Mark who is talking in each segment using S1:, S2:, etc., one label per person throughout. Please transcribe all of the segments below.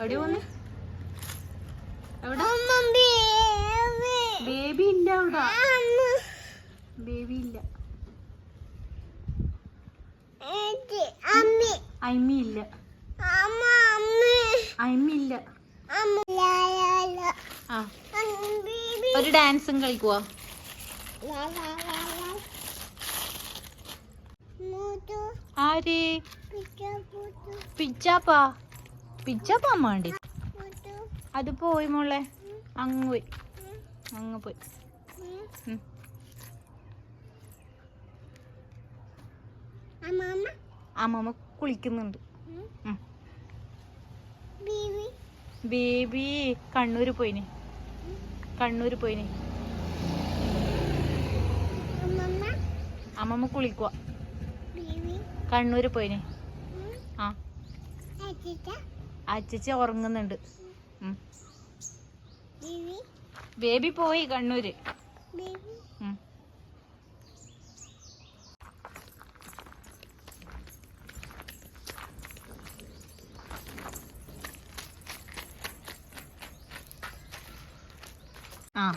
S1: എവിടെ പോന്ന്? എവിടെ? ബേബി. ഇല്ല അവിടെ. ബേബി ഇല്ല. അമ്മി. ഇല്ല. അമ്മി ഇല്ല. ഒരു ഡാൻസും കളിക്കുവോ? ആര്? പിച്ചാപ്പാ? പിച്ചാപ്പാ വേണ്ടി അത് പോയി മോളെ. അങ്ങ് പോയി. അങ്ങ് പോയി. അമ്മമ്മ? കുളിക്കുന്നുണ്ട്. ബേബി? കണ്ണൂര് പോയിന്. കണ്ണൂര് പോയിന്. അമ്മമ്മ? കുളിക്കുക കണ്ണൂര് പോയിന്. ആ. അച്ചച്ചി ഉറങ്ങുന്നുണ്ട്. ബേബി? പോയി കണ്ണൂര്. ആ.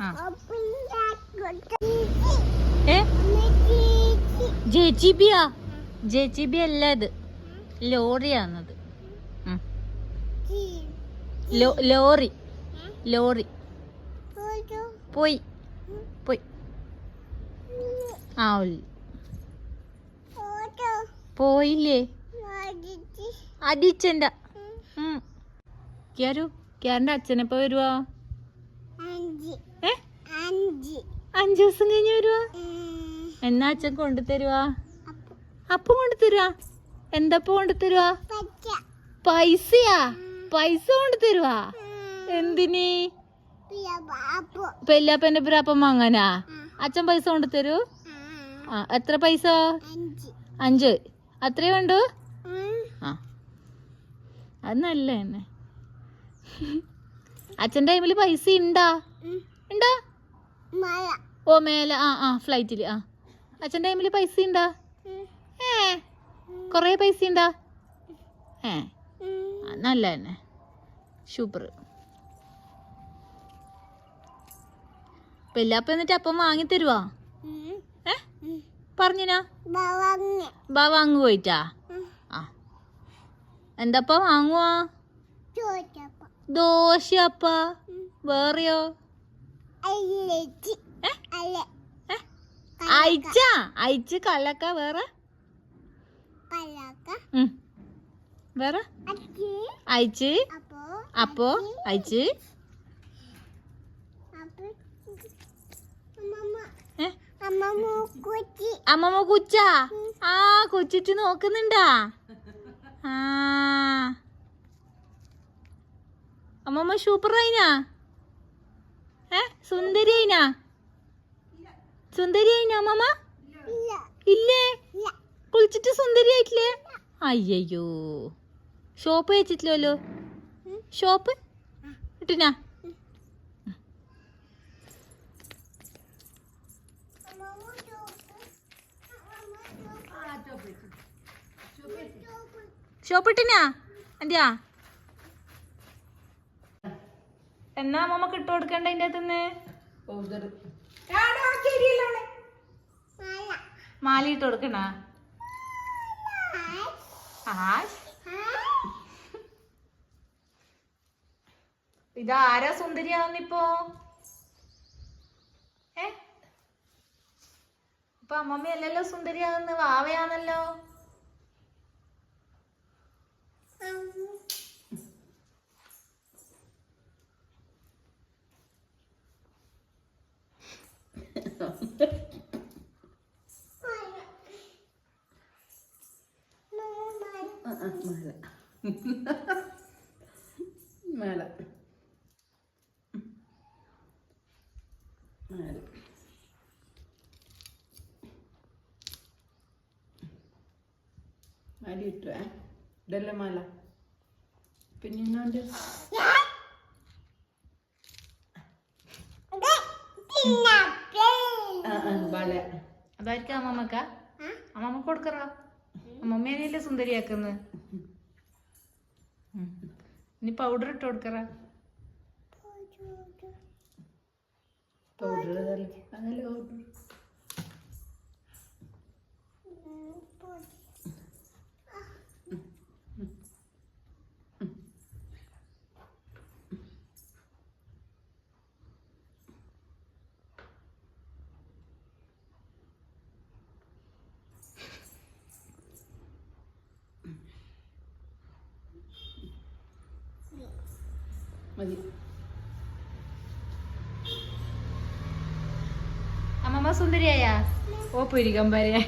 S1: ആ. ഏ? ജെ ജി ബിയാ ജെ ജി ബി അല്ല ഇത്. ലോറി. ലോറി. പോയി. പോയി. ആ പോയില്ലേ? അടിച്ചണ്ട ക്യാരു ക്യാറിന്റെ അച്ഛനെപ്പോ വരുവാ? അഞ്ചു. ദിവസം കഴിഞ്ഞ് വരുവാ? എന്നാ അച്ഛൻ കൊണ്ടുതരുവാ? അപ്പം. കൊണ്ടു തരുവാ എന്തപ്പം കൊണ്ടു തരുവാ പൈസയാ? പൈസ കൊണ്ടുതരുവാ? എന്തിനി? എന്തിന് പെല്ലാപ്പന്റെ പുരാപ്പം വാങ്ങാനാ? അച്ഛൻ പൈസ കൊണ്ടുതരൂ? ആ എത്ര പൈസ? അഞ്ച്. അത്രേ വേണ്ടു? ആ. അത് നല്ല തന്നെ. അച്ഛന്റെ ടൈമിൽ പൈസ ഉണ്ടാ ഉണ്ടാ ഓ മേലെ. ആ ആ ഫ്ലൈറ്റിൽ ആ. അച്ഛന്റെ ടൈമിൽ പൈസ ഉണ്ടാ ഏ? കുറേ പൈസ ഉണ്ടാ ഏ നല്ല തന്നെ. സൂപ്പർ പെല്ലാപ്പ എന്നിട്ട് അപ്പം വാങ്ങി തരുവാ? ഏ? പറഞ്ഞിനാ? ബാ വാങ്ങു. പോയിട്ടാ? ആ. എന്താപ്പ വാങ്ങുവാ? ദോശയപ്പ. വേറെയോ? ഏ? അയച്ച അയച്ച് കലക്ക വേറെ. വേറെ? അയച്ച്. അപ്പോ അയച്ച്? അമ്മമ്മ. കുച്ച. ആ കൊച്ചിട്ട് നോക്കുന്നുണ്ടാ? ആ. അമ്മമ്മ സൂപ്പർ ആയിനാ? ഏ? സുന്ദരി ആയിനാ? സുന്ദരി ആയിനാ മാമ? ഇല്ലേ? കുളിച്ചിട്ട് സുന്ദരി ആയിട്ടില്ലേ അയ്യോ ഷോപ്പ് വെച്ചിട്ടില്ലല്ലോ. ഷോപ്പ്? ഇട്ടിനാ. ഷോപ്പ് ഇട്ടിനാ? എന്തിയാ എന്നാ അമ്മമ്മക്ക് ഇട്ട് കൊടുക്കണ്ട അതിന്റെ അകത്തുനിന്ന് മാല. ഇട്ട് കൊടുക്കണ? ഇതാ ഇതാരാ സുന്ദരിയാവുന്നിപ്പോ ഏ? ഇപ്പൊ അമ്മമ്മ അല്ലല്ലോ സുന്ദരിയാവുന്ന വാവയാണല്ലോ
S2: മേലെ മേലെ അരി ഇട്ടു ഏ ഇതല്ലേ മാല പിന്നെ ഇന്നോണ്ട് ആ വള
S1: അതായിരിക്കും അമ്മമ്മക്ക.
S3: അമ്മമ്മ കൊടുക്കറ. അമ്മമ്മേനെയല്ലേ സുന്ദരിയാക്കുന്നത് ഇനി പൗഡർ ഇട്ട് കൊടുക്കറ.
S2: പൗഡർ ഹലോ പൗഡർ മതി.
S3: അമ്മമ്മ സുന്ദരിയായ? ഓ പുരികമ്പരെ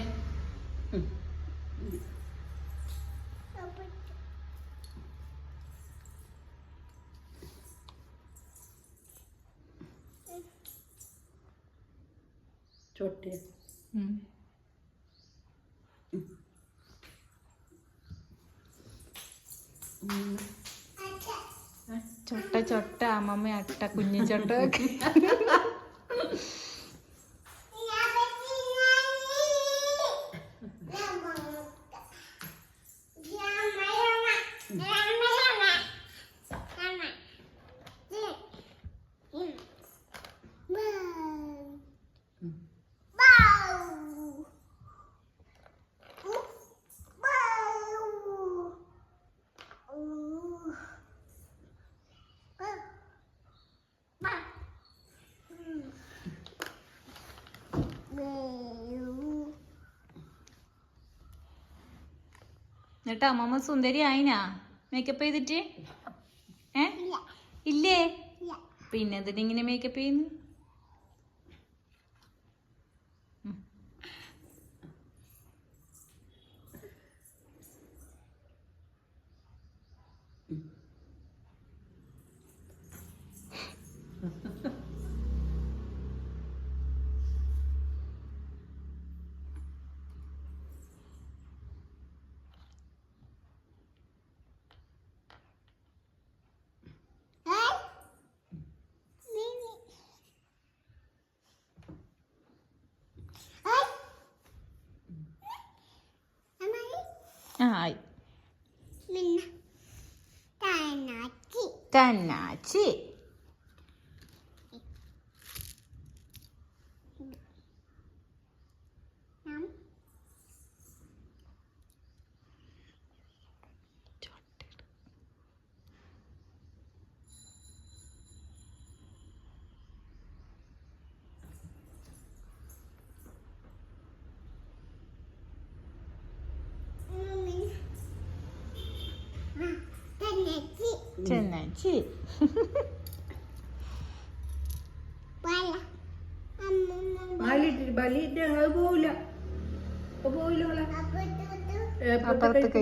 S2: ചൊട്ടിയ
S3: ചൊട്ട ചൊട്ട അമ്മമ്മ അട്ട കുഞ്ഞി ചൊട്ട. എന്നിട്ട് അമ്മമ്മ സുന്ദരി ആയിനാ? മേക്കപ്പ് ചെയ്തിട്ട്? ഏ? ഇല്ലേ. പിന്നെ എന്തിനാ ഇങ്ങനെ മേക്കപ്പ് ചെയ്യുന്നു? 在哪？ചെന്നാച്ചി
S2: മാലിട്ടിട്ട് ബലിയിട്ട് പോവില്ല.
S3: അപ്പുറത്ത്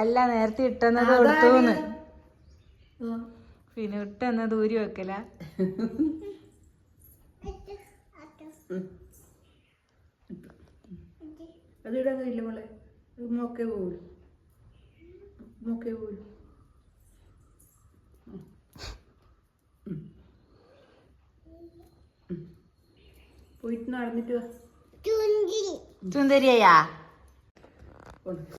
S3: അല്ല നേരത്തെ ഇട്ടെന്നത് കൊടുത്തൂന്ന്. പിന്നെ ഇട്ടെന്നത് ഊരി വെക്കല.
S2: അത് ഇടാൻ കഴിയില്ല മോളെ. മോക്കേ പോവില്ല ഉം. ഉം. ഉം. പോയിട്ട് നടന്നിട്ട് കൊണ്ട്